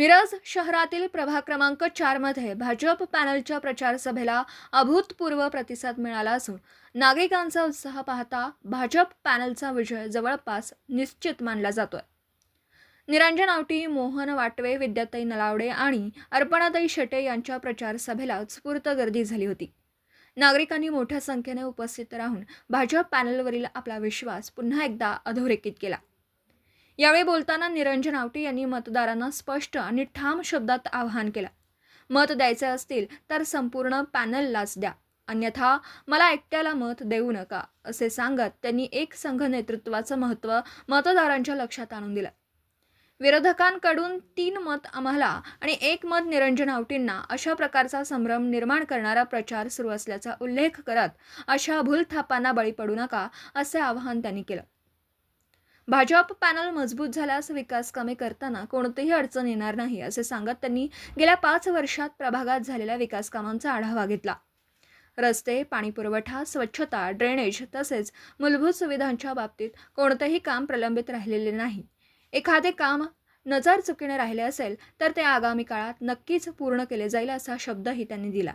मिरज शहरातील प्रभाग क्रमांक चारमध्ये भाजप पॅनलच्या प्रचार सभेला अभूतपूर्व प्रतिसाद मिळाला असून नागरिकांचा उत्साह पाहता भाजप पॅनलचा विजय जवळपास निश्चित मानला जातोय. निरंजन आवटी मोहन वाटवे विद्याताई नलावडे आणि अर्पणाताई शेटे यांच्या प्रचारसभेला उत्स्फूर्त गर्दी झाली होती. नागरिकांनी मोठ्या संख्येने उपस्थित राहून भाजप पॅनलवरील आपला विश्वास पुन्हा एकदा अधोरेखित केला. यावेळी बोलताना निरंजन आवटी यांनी मतदारांना स्पष्ट आणि ठाम शब्दात आवाहन केलं. मत द्यायचे असतील तर संपूर्ण पॅनललाच द्या. अन्यथा मला एकट्याला मत देऊ नका असे सांगत त्यांनी एक संघ नेतृत्वाचं महत्त्व मतदारांच्या लक्षात आणून दिलं. विरोधकांकडून तीन मत आम्हाला आणि एक मत निरंजन आवटींना अशा प्रकारचा संभ्रम निर्माण करणारा प्रचार सुरू असल्याचा उल्लेख करत अशा भूलथापांना बळी पडू नका असे आवाहन त्यांनी केलं. भाजप पॅनल मजबूत झाल्यास विकास कामे करताना कोणतीही अडचण येणार नाही असे सांगत त्यांनी गेल्या पाच वर्षात प्रभागात झालेल्या विकास कामांचा आढावा घेतला. रस्ते पाणीपुरवठा स्वच्छता ड्रेनेज तसेच मूलभूत सुविधांच्या बाबतीत कोणतेही काम प्रलंबित राहिलेले नाही. एखादे काम नजर चुकीने राहिले असेल तर ते आगामी काळात नक्कीच पूर्ण केले जाईल असा शब्दही त्यांनी दिला.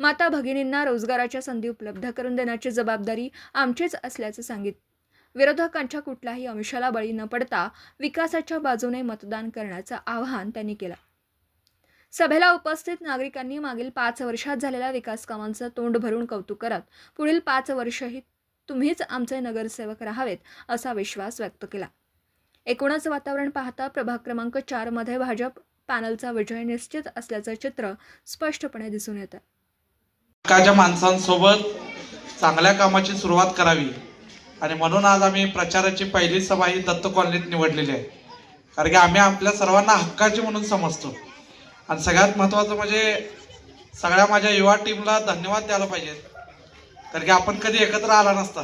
माता भगिनींना रोजगाराच्या संधी उपलब्ध करून देण्याची जबाबदारी आमचीच असल्याचे सांगितलं विरोधकांच्या कुठल्याही अंशाला बळी न पडता विकासाच्या बाजूने मतदान करण्याचं आवाहन त्यांनी केलं. सभेला उपस्थित नागरिकांनी मागील पाच वर्षात झालेल्या विकास कामांचं तोंड भरून कौतुक करत पुढील पाच वर्षही तुम्हीच आमचे नगरसेवक राहावेत असा विश्वास व्यक्त केला. एकूणच वातावरण पाहता प्रभाग क्रमांक चारमध्ये भाजप पॅनलचा विजय निश्चित असल्याचं चित्र स्पष्टपणे दिसून येतं. माणसांसोबत चांगल्या कामाची सुरुवात करावी. आणि म्हणून आज आम्ही प्रचाराची पहिली सभा ही दत्त कॉलनीत निवडलेली आहे. कारण की आम्ही आपल्या सर्वांना हक्काची म्हणून समजतो. आणि सगळ्यात महत्त्वाचं म्हणजे सगळ्या माझ्या युवा टीमला धन्यवाद द्यायला पाहिजेत. कारण की आपण कधी एकत्र आला नसता.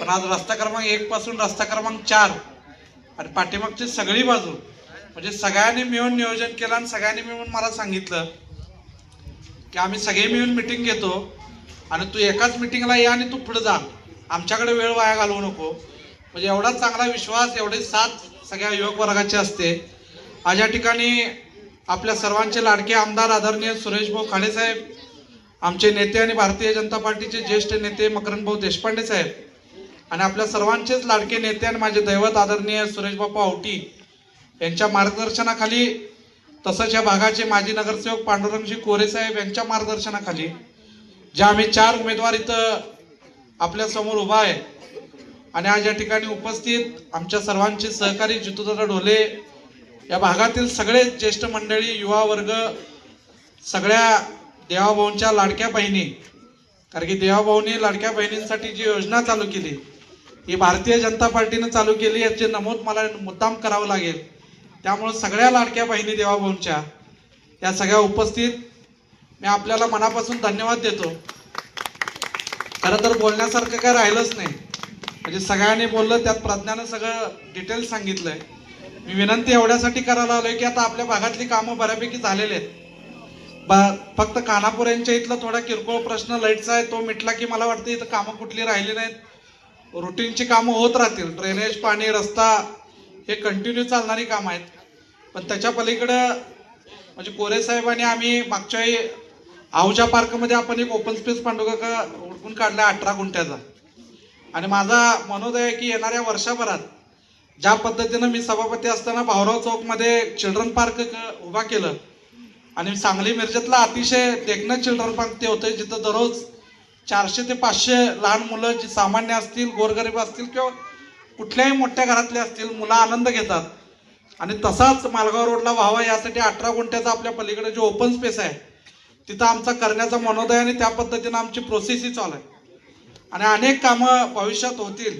पण आज रस्ता क्रमांक एक पासून रस्ता क्रमांक चार आणि पाठीमागची सगळी बाजू म्हणजे सगळ्यांनी मिळून नियोजन केलं आणि सगळ्यांनी मिळून मला सांगितलं की आम्ही सगळे मिळून मिटिंग घेतो आणि तू एकाच मिटिंगला ये आणि तू पुढे जा. आमच्याकडे वेळ वाया घालवू नको. म्हणजे एवढा चांगला विश्वास एवढी साथ सगळ्या युवक वर्गाची असते. आज या ठिकाणी आपल्या सर्वांचे लाडके आमदार आदरणीय सुरेश भाऊ आमचे नेते आणि भारतीय जनता पार्टीचे ज्येष्ठ नेते मकरंदभाऊ देशपांडे साहेब आणि आपल्या सर्वांचेच लाडके नेते आणि माझे दैवत आदरणीय सुरेश बापू आवटी यांच्या मार्गदर्शनाखाली तसंच या भागाचे माजी नगरसेवक पांडुरंगजी कोरे साहेब यांच्या मार्गदर्शनाखाली जे आम्ही चार उमेदवार इथं आपल्यासमोर उभा आहे. आणि आज या ठिकाणी उपस्थित आमच्या सर्वांचे सहकारी जितूदादा ढोले या भागातील सगळे ज्येष्ठ मंडळी युवा वर्ग सगळ्या देवाभाऊंच्या लाडक्या बहिणी कारण की देवाभाऊनी लाडक्या बहिणींसाठी जी योजना चालू केली ही भारतीय जनता पार्टीनं चालू केली याचे नमूद मला मुद्दाम करावं लागेल. त्यामुळं सगळ्या लाडक्या बहिणी देवाभाऊंच्या या सगळ्या उपस्थित मी आपल्याला मनापासून धन्यवाद देतो. खरं तर बोलण्यासारखं काय राहिलंच नाही. म्हणजे सगळ्यांनी बोललं त्यात प्रज्ञानं सगळं डिटेल्स सांगितलंय. मी विनंती एवढ्यासाठी करायला आलोय की आता आपल्या भागातली कामं बऱ्यापैकी झालेली आहेत. बा- फक्त कानापूर यांच्या इथला थोडा किरकोळ प्रश्न लाईटचा आहे. तो मिटला की मला वाटतं इथं कामं कुठली राहिली नाहीत. रुटीनची कामं होत राहतील. ड्रेनेज पाणी रस्ता हे कंटिन्यू चालणारी कामं आहेत. पण त्याच्या पलीकडं म्हणजे कोरे साहेबांनी आम्ही मागच्या आहुजा पार्कमध्ये आपण एक ओपन स्पेस पांडुका उडकून काढला अठरा गुंठ्याचा. आणि माझा मनोदय आहे की येणाऱ्या वर्षभरात ज्या पद्धतीनं मी सभापती असताना भाऊराव चौकमध्ये चिल्ड्रन पार्क उभा केलं आणि सांगली मिरजेतला अतिशय देखणं चिल्ड्रन पार्क ते होतं जिथं दररोज चारशे ते पाचशे लहान मुलं जी सामान्य असतील गोरगरीब असतील किंवा कुठल्याही मोठ्या घरातले असतील मुलं आनंद घेतात. आणि तसाच मालगाव रोडला व्हावा यासाठी अठरा गुंठ्याचा आपल्या पलीकडे जो ओपन स्पेस आहे तिथं आमचा करण्याचा मनोदय आणि त्या पद्धतीनं आमची प्रोसेसही चालू आहे. आणि अनेक कामं भविष्यात होतील.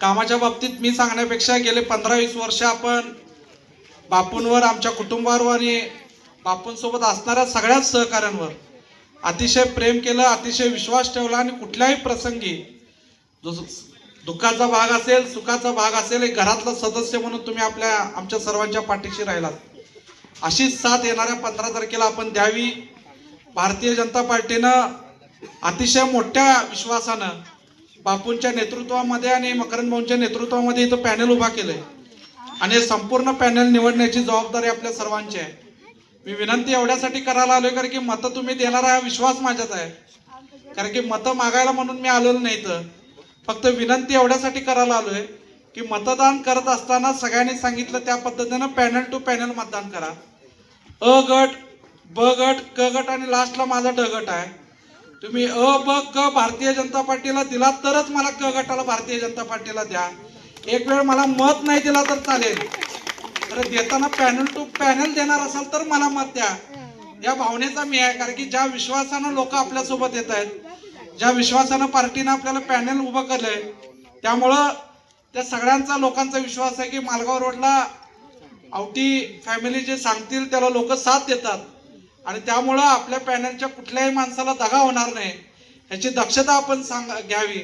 कामाच्या बाबतीत मी सांगण्यापेक्षा गेले पंधरा वीस वर्ष आपण बापूंवर आमच्या कुटुंबावर आणि बापूंसोबत असणाऱ्या सगळ्याच सहकाऱ्यांवर अतिशय प्रेम केलं अतिशय विश्वास ठेवला आणि कुठल्याही प्रसंगी जो दुःखाचा भाग असेल सुखाचा भाग असेल एक घरातला सदस्य म्हणून तुम्ही आपल्या आमच्या सर्वांच्या पाठीशी राहिलात. अशीच साथ येणाऱ्या पंधरा तारखेला आपण द्यावी. भारतीय जनता पार्टीनं अतिशय मोठ्या विश्वासानं बापूंच्या नेतृत्वामध्ये आणि मकरंद भाऊंच्या नेतृत्वामध्ये इथं पॅनल उभा केलंय. आणि हे संपूर्ण पॅनल निवडण्याची जबाबदारी आपल्या सर्वांची आहे. मी विनंती एवढ्यासाठी करायला आलोय कारण की मतं तुम्ही देणारा हा विश्वास माझ्यात आहे. कारण की मतं मागायला म्हणून मी आलेलो नाही तर फक्त विनंती एवढ्यासाठी करायला आलोय की मतदान करत असताना सगळ्यांनी सांगितलं त्या पद्धतीनं पॅनल टू पॅनल मतदान करा. अ गट ब गट क गट आणि लास्टला माझा ड गट आहे. तुम्ही अ ब क भारतीय जनता पार्टीला दिला तरच मला क गटाला भारतीय जनता पार्टीला द्या. एक वेळ मला मत नाही दिला तर चालेल. तर देताना पॅनल टू पॅनल देणार असाल तर मला मत द्या. या भावनेचा मी आहे कारण की ज्या विश्वासानं लोक आपल्यासोबत येत आहेत ज्या विश्वासानं पार्टीनं आपल्याला पॅनल उभं केलंय त्यामुळं त्या सगळ्यांचा लोकांचा विश्वास आहे की मालगाव रोडला आवटी फॅमिली जे सांगतील त्याला लोक साथ देतात. आणि त्यामुळं आपल्या पॅनलच्या कुठल्याही माणसाला दगा होणार नाही. ह्याची दक्षता आपण सांग घ्यावी.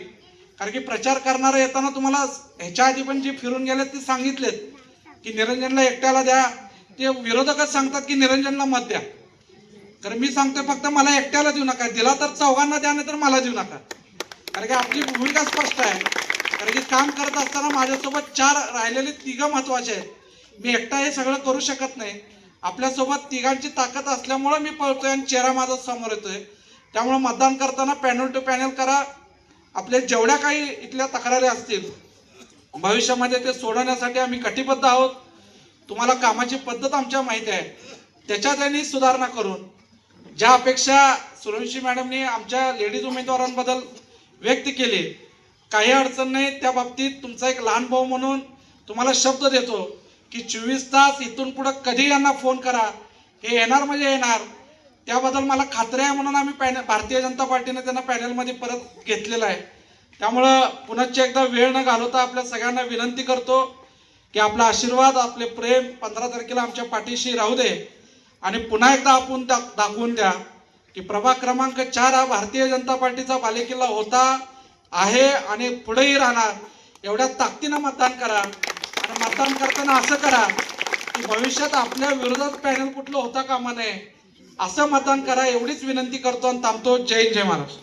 कारण की प्रचार करणारे येताना तुम्हाला ह्याच्या आधी पण जे फिरून गेलेत ते सांगितलेत की निरंजनला एकट्याला द्या. ते विरोधकच सांगतात की निरंजनला मत द्या. तर मी सांगतोय फक्त मला एकट्याला देऊ नका. दिला तर चौघांना द्या नाही तर मला देऊ नका. कारण की आपली भूमिका स्पष्ट आहे. कारण की काम करत असताना माझ्यासोबत चार राहिलेले तिघं महत्त्वाचे आहेत. मी एकटा हे सगळं करू शकत नाही. आपल्यासोबत तिघांची ताकद असल्यामुळं मी पळतोय आणि चेहरा माझा समोर येतोय. त्यामुळे मतदान करताना पॅनल टू पॅनल करा. आपल्या जेवढ्या काही इथल्या तक्रारी असतील भविष्यामध्ये ते सोडवण्यासाठी आम्ही कटिबद्ध आहोत. तुम्हाला कामाची पद्धत आमच्या माहिती आहे. त्याच्यात त्यांनी सुधारणा करून ज्या अपेक्षा सुरवंशी मॅडमनी आमच्या लेडीज उमेदवारांबद्दल व्यक्त केली काही अडचण नाही त्या बाबतीत तुमचा एक लहान भाऊ म्हणून तुम्हाला शब्द देतो की चोवीस तास इथून पुढं कधी यांना फोन करा. हे येणार म्हणजे येणार. त्याबद्दल मला खात्री आहे म्हणून आम्ही पॅनल भारतीय जनता पार्टीने त्यांना पॅनलमध्ये परत घेतलेलं आहे. त्यामुळं पुनश्च एकदा वेळ न घालवता आपल्या सगळ्यांना विनंती करतो की आपला आशीर्वाद आपले प्रेम पंधरा तारखेला आमच्या पाठीशी राहू दे. आणि पुन्हा एकदा आपण दा दाखवून द्या की प्रभाग क्रमांक चार हा भारतीय जनता पार्टीचा बालेकिल्ला होता. आहे आणि पुढेही राहणार. एवढ्या ताकदीनं मतदान करा. आणि मतदान करताना असं करा की भविष्यात आपल्या विरोधात पॅनल कुठलं होता कामा नये. असं मतदान करा एवढीच विनंती करतो आणि थांबतो. जय जय महाराष्ट्र.